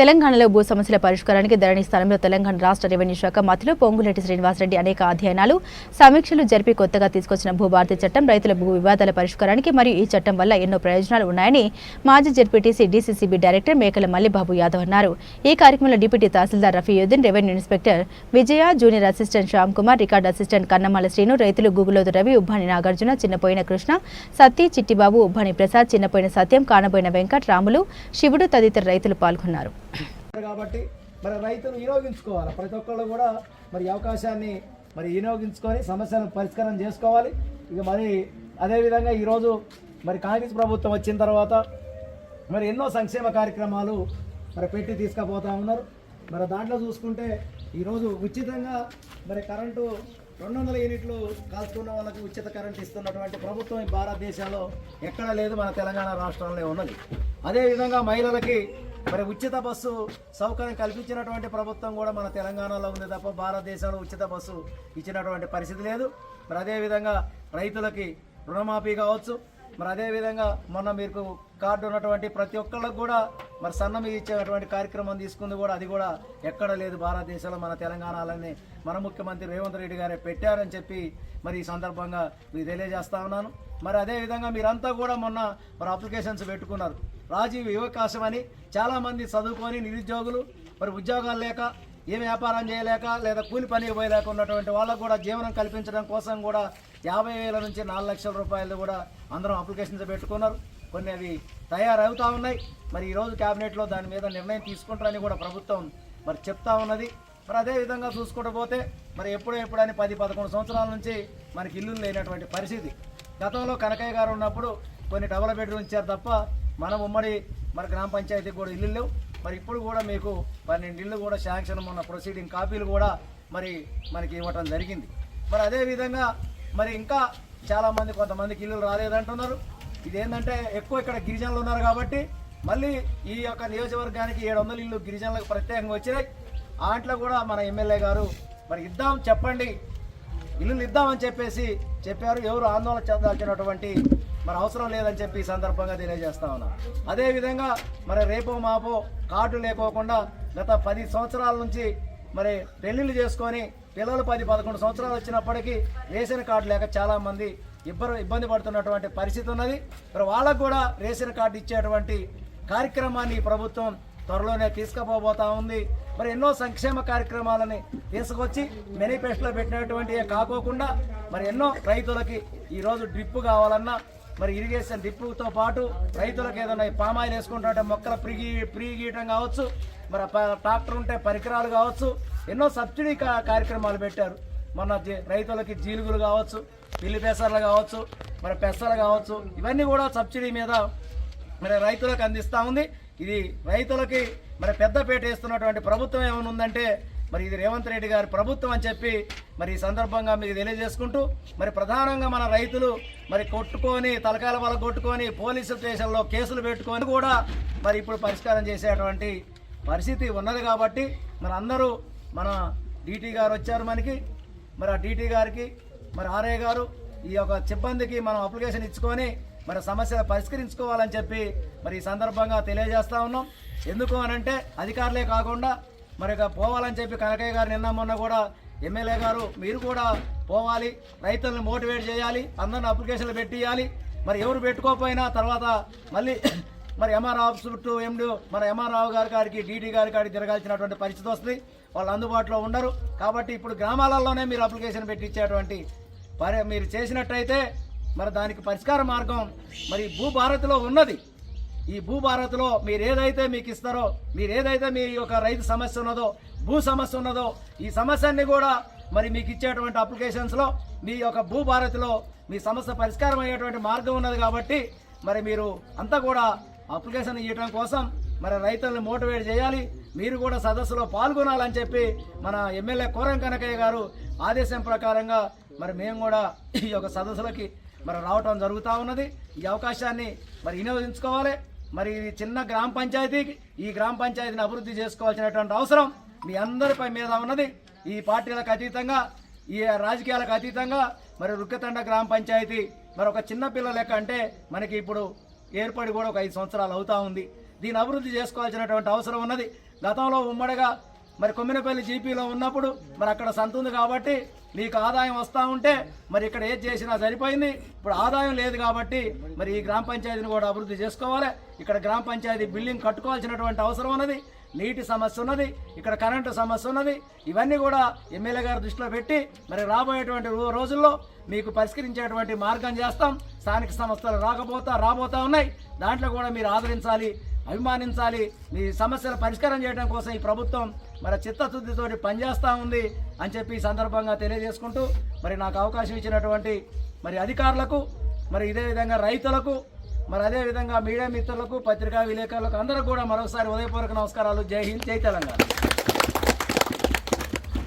తెలంగాణలో భూ సమస్యల పరిష్కారానికి ధరణి స్థానంలో తెలంగాణ రాష్ట్ర రెవెన్యూ శాఖ మధ్యలో పొంగులేటి శ్రీనివాసరెడ్డి అనేక అధ్యయనాలు సమీక్షలు జరిపి కొత్తగా తీసుకొచ్చిన భూభారతి చట్టం రైతుల భూ వివాదాల పరిష్కారానికి మరియు ఈ చట్టం వల్ల ఎన్నో ప్రయోజనాలు ఉన్నాయని మాజీ జడ్పీటీసీ డీసీసీబీ డైరెక్టర్ మేకల మల్లిబాబు యాదవ్ అన్నారు. ఈ కార్యక్రమంలో deputy tahsildar Rafiuddin revenue inspector Vijaya junior assistant Shyam Kumar record assistant Kannamala Srinu రైతులు గుగులోదు రవి ఉబ్బాని నాగార్జున చిన్నపోయిన కృష్ణ సత్తి చిట్టిబాబు ఉబ్బాని ప్రసాద్ చిన్నపోయిన సత్యం కానబోయిన వెంకట్ రాములు శివుడు తదితర రైతులు పాల్గొన్నారు. కాబట్టి మరి రైతులు వినియోగించుకోవాలి. ప్రతి ఒక్కళ్ళు కూడా మరి అవకాశాన్ని మరి వినియోగించుకొని సమస్యలను పరిష్కారం చేసుకోవాలి. ఇక మరి అదేవిధంగా ఈరోజు మరి కాంగ్రెస్ ప్రభుత్వం వచ్చిన తర్వాత మరి ఎన్నో సంక్షేమ కార్యక్రమాలు మరి పెట్టి తీసుకుపోతా ఉన్నారు. మరి దాంట్లో చూసుకుంటే ఈరోజు ఉచితంగా మరి కరెంటు రెండు వందల యూనిట్లు కాల్చుకున్న వాళ్ళకి ఉచిత కరెంట్ ఇస్తున్నటువంటి ప్రభుత్వం ఈ భారతదేశంలో ఎక్కడ లేదు మన తెలంగాణ రాష్ట్రంలో ఉన్నది. అదేవిధంగా మహిళలకి మరి ఉచిత బస్సు సౌకర్యం కల్పించినటువంటి ప్రభుత్వం కూడా మన తెలంగాణలో ఉంది తప్ప భారతదేశంలో ఉచిత బస్సు ఇచ్చినటువంటి పరిస్థితి లేదు. మరి అదేవిధంగా రైతులకి రుణమాఫీ కావచ్చు. మరి అదేవిధంగా మొన్న మీకు కార్డు ఉన్నటువంటి ప్రతి ఒక్కళ్ళకు కూడా మరి సన్నం ఇచ్చేటువంటి కార్యక్రమం తీసుకుంది కూడా అది కూడా ఎక్కడ లేదు భారతదేశంలో మన తెలంగాణలోనే. మన ముఖ్యమంత్రి రేవంత్ రెడ్డి గారే పెట్టారని చెప్పి మరి ఈ సందర్భంగా మీకు తెలియజేస్తా ఉన్నాను. మరి అదేవిధంగా మీరంతా కూడా మొన్న మరి అప్లికేషన్స్ పెట్టుకున్నారు. రాజీవ్ యువకాశం అని చాలామంది చదువుకొని నిరుద్యోగులు మరి ఉద్యోగాలు లేక ఏ వ్యాపారం చేయలేక లేదా కూలి పనికి పోయలేక ఉన్నటువంటి వాళ్ళకు కూడా జీవనం కల్పించడం కోసం కూడా యాభై వేల నుంచి నాలుగు లక్షల రూపాయలు కూడా అందరం అప్లికేషన్స్ పెట్టుకున్నారు. కొన్ని అవి తయారవుతూ ఉన్నాయి. మరి ఈరోజు క్యాబినెట్లో దాని మీద నిర్ణయం తీసుకుంటారని కూడా ప్రభుత్వం మరి చెప్తా ఉన్నది. మరి అదే విధంగా చూసుకుంటూ పోతే మరి ఎప్పుడో ఎప్పుడని పది పదకొండు సంవత్సరాల నుంచి మనకి ఇల్లు లేనటువంటి పరిస్థితి. గతంలో కనకయ్య గారు ఉన్నప్పుడు కొన్ని డబుల్ బెడ్రూమ్ ఇచ్చారు తప్ప మనం ఉమ్మడి మరి గ్రామ పంచాయతీకి కూడా ఇల్లు లేవు. మరి ఇప్పుడు కూడా మీకు పన్నెండు ఇళ్ళు కూడా శాంక్షన్ ఉన్న ప్రొసీడింగ్ కాపీలు కూడా మరి మనకి ఇవ్వటం జరిగింది. మరి అదే విధంగా మరి ఇంకా చాలామంది కొంతమందికి ఇల్లు రాలేదంటున్నారు. ఇదేంటంటే ఎక్కువ ఇక్కడ గిరిజనులు ఉన్నారు కాబట్టి మళ్ళీ ఈ యొక్క నియోజకవర్గానికి ఏడు వందల ఇల్లు గిరిజనులకు ప్రత్యేకంగా వచ్చినాయి. ఆంట్లో కూడా మన ఎమ్మెల్యే గారు మరి ఇద్దాం చెప్పండి. ఇల్లులు ఇద్దామని చెప్పేసి చెప్పారు. ఎవరు ఆందోళన చెందాల్సినటువంటి మరి అవసరం లేదని చెప్పి ఈ సందర్భంగా తెలియజేస్తా ఉన్నాం. అదేవిధంగా మరి రేపో మాపో కార్డు లేకోకుండా గత పది సంవత్సరాల నుంచి మరి పెళ్ళిళ్ళు చేసుకొని పిల్లలు పది పదకొండు సంవత్సరాలు వచ్చినప్పటికీ రేషన్ కార్డు లేక చాలామంది ఇబ్బరు ఇబ్బంది పడుతున్నటువంటి పరిస్థితి ఉన్నది. మరి వాళ్ళకు కూడా రేషన్ కార్డు ఇచ్చేటువంటి కార్యక్రమాన్ని ప్రభుత్వం త్వరలోనే తీసుకుపోబోతా ఉంది. మరి ఎన్నో సంక్షేమ కార్యక్రమాలని తీసుకొచ్చి మేనిఫెస్టోలో పెట్టినటువంటి కాకోకుండా మరి ఎన్నో రైతులకి ఈరోజు డ్రిప్ కావాలన్నా మరి ఇరిగేషన్ డ్రిప్పుతో పాటు రైతులకు ఏదైనా పామాయిల్ వేసుకుంటుంటే మొక్కల ప్రిగి ప్రీ గీయటం కావచ్చు మరి ప- ట్రాక్టర్ ఉంటే పరికరాలు కావచ్చు ఎన్నో సబ్సిడీ కా- కార్యక్రమాలు పెట్టారు. మన రైతులకి జీలుగులు కావచ్చు పిల్లి పెసర్లు కావచ్చు మరి పెసలు కావచ్చు ఇవన్నీ కూడా సబ్సిడీ మీద మరి రైతులకు అందిస్తూ ఉంది. ఇది రైతులకి మరి పెద్దపేట వేస్తున్నటువంటి ప్రభుత్వం ఏమనుందంటే ఉందంటే మరి ఇది రేవంత్ రెడ్డి గారి ప్రభుత్వం అని చెప్పి మరి ఈ సందర్భంగా మీకు తెలియజేసుకుంటూ మరి ప్రధానంగా మన రైతులు మరి కొట్టుకొని తలకాయల వల్ల కొట్టుకొని పోలీసు స్టేషన్లో కేసులు పెట్టుకొని కూడా మరి ఇప్పుడు పరిష్కారం చేసేటువంటి పరిస్థితి ఉన్నది కాబట్టి మరి అందరూ మన డీటీ గారు వచ్చారు మనకి మరి ఆ డీటీ గారికి మరి ఆర్ఏ గారు ఈ యొక్క సిబ్బందికి మనం అప్లికేషన్ ఇచ్చుకొని మరి సమస్య పరిష్కరించుకోవాలని చెప్పి మరి ఈ సందర్భంగా తెలియజేస్తా ఉన్నాం. ఎందుకు అనంటే అధికారులే కాకుండా మరి పోవాలని చెప్పి కనకయ్య గారు నిన్న మొన్న కూడా ఎమ్మెల్యే గారు మీరు కూడా పోవాలి రైతులను మోటివేట్ చేయాలి అందరిని అప్లికేషన్లు పెట్టియాలి మరి ఎవరు పెట్టుకోకపోయినా తర్వాత మళ్ళీ మరి ఎంఆర్ ఆఫీస్ చుట్టూ ఎండు మన ఎంఆర్ రావు గారి గారికి డీడీ గారి కాడికి తిరగాల్సినటువంటి పరిస్థితి వస్తుంది. వాళ్ళు అందుబాటులో ఉండరు. కాబట్టి ఇప్పుడు గ్రామాలలోనే మీరు అప్లికేషన్ పెట్టించేటువంటి పరి మీరు చేసినట్టయితే మరి దానికి పరిష్కార మార్గం మరి భూభారత్లో ఉన్నది. ఈ భూభారత్లో మీరు ఏదైతే మీకు ఇస్తారో మీరు ఏదైతే మీ యొక్క రైతు సమస్య ఉన్నదో భూ సమస్య ఉన్నదో ఈ సమస్యని కూడా మరి మీకు ఇచ్చేటువంటి అప్లికేషన్స్లో మీ యొక్క భూభారత్లో మీ సమస్య పరిష్కారం అయ్యేటువంటి మార్గం ఉన్నది కాబట్టి మరి మీరు అంతా కూడా అప్లికేషన్ ఇవ్వడం కోసం మరి రైతులను మోటివేట్ చేయాలి. మీరు కూడా సదస్సులో పాల్గొనాలని చెప్పి మన ఎమ్మెల్యే కోరం కనకయ్య గారు ఆదేశం ప్రకారంగా మరి మేము కూడా ఈ యొక్క సదస్సులకి మరి రావటం జరుగుతూ ఉన్నది. ఈ అవకాశాన్ని మరి వినియోగించుకోవాలి. మరి ఇది చిన్న గ్రామ పంచాయతీకి ఈ గ్రామ పంచాయతీని అభివృద్ధి చేసుకోవాల్సినటువంటి అవసరం మీ అందరిపై మీద ఉన్నది. ఈ పార్టీలకు అతీతంగా ఈ రాజకీయాలకు అతీతంగా మరి రుక్కతండ గ్రామ పంచాయతీ మరి ఒక చిన్న పిల్ల లెక్క అంటే మనకి ఇప్పుడు ఏర్పడి కూడా ఒక ఐదు సంవత్సరాలు అవుతా ఉంది. దీని అభివృద్ధి చేసుకోవాల్సినటువంటి అవసరం ఉన్నది. గతంలో ఉమ్మడిగా మరి కొమ్మినపల్లి జీపీలో ఉన్నప్పుడు మరి అక్కడ సంత ఉంది కాబట్టి మీకు ఆదాయం వస్తూ ఉంటే మరి ఇక్కడ ఏది చేసినా సరిపోయింది. ఇప్పుడు ఆదాయం లేదు కాబట్టి మరి ఈ గ్రామ పంచాయతీని కూడా అభివృద్ధి చేసుకోవాలి. ఇక్కడ గ్రామ పంచాయతీ బిల్డింగ్ కట్టుకోవాల్సినటువంటి అవసరం ఉన్నది. నీటి సమస్య ఉన్నది. ఇక్కడ కరెంటు సమస్య ఉన్నది. ఇవన్నీ కూడా ఎమ్మెల్యే గారి దృష్టిలో పెట్టి మరి రాబోయేటువంటి రోజుల్లో మీకు పరిష్కరించేటువంటి మార్గం చేస్తాం. స్థానిక సంస్థలు రాకపోతా రాబోతా ఉన్నాయి. దాంట్లో కూడా మీరు ఆదరించాలి అభిమానించాలి. మీ సమస్యల పరిష్కారం చేయడం కోసం ఈ ప్రభుత్వం మరి చిత్తశుద్ధితోటి పనిచేస్తూ ఉంది అని చెప్పి ఈ సందర్భంగా తెలియజేసుకుంటూ మరి నాకు అవకాశం ఇచ్చినటువంటి మరి అధికారులకు మరి ఇదే విధంగా రైతులకు మరి అదే విధంగా మీడియా మిత్రులకు పత్రికా విలేకరులకు అందరూ కూడా మరొకసారి ఉదయపూర్వక నమస్కారాలు. జై హింద్ జై తెలంగాణ.